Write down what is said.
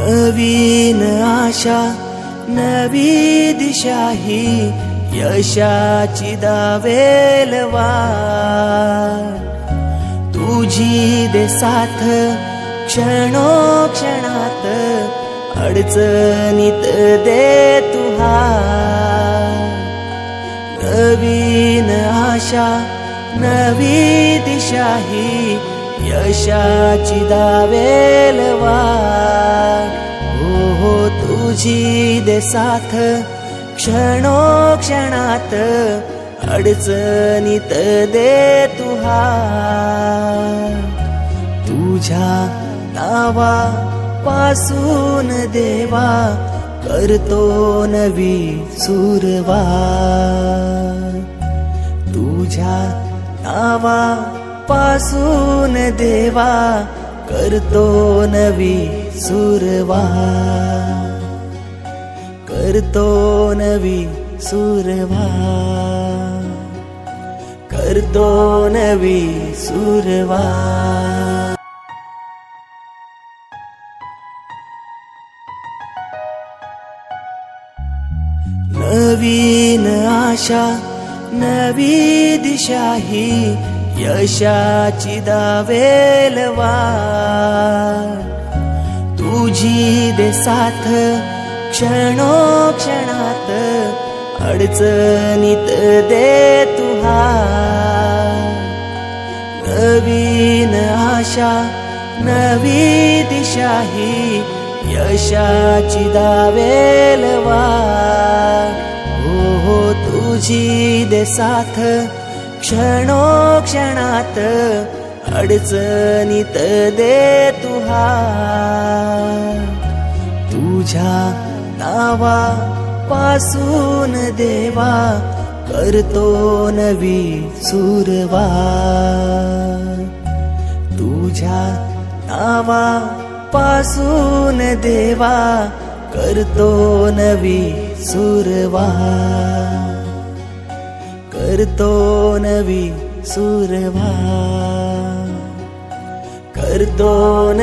नवीन आशा नवी दिशाही यशाची दावेलवा तुझी दे साथ क्षणोक्षणात अडचणीत दे तुहा नवीन आशा नवी दिशाही यशाची दावेलवा साथ क्षणोक्षणात अडचणीत दे तुहा. तुझ्या नावा पासून देवा करतो नवी सुरवा. तुझ्या नावा पासून देवा करतो नवी सुरवा. करतो नवी सुरवा. करतो नवी सुरवा. नवीन आशा नवी दिशा ही यशाची दावेलवा. तुझी दे साथ क्षणोक्षणात अडचणीत दे तुहा नवीन आशा नवी दिशा ही यशाची दावेलवा हो हो तुझी दे साथ क्षणोक्षणात अडचणीत दे तुहा तुझ्या नावा पासून देवा करतो नवी सुरवा. तुझ्या नावा पासून देवा करतो नवी सुरवा. करतो नवी सुरवा. करतो न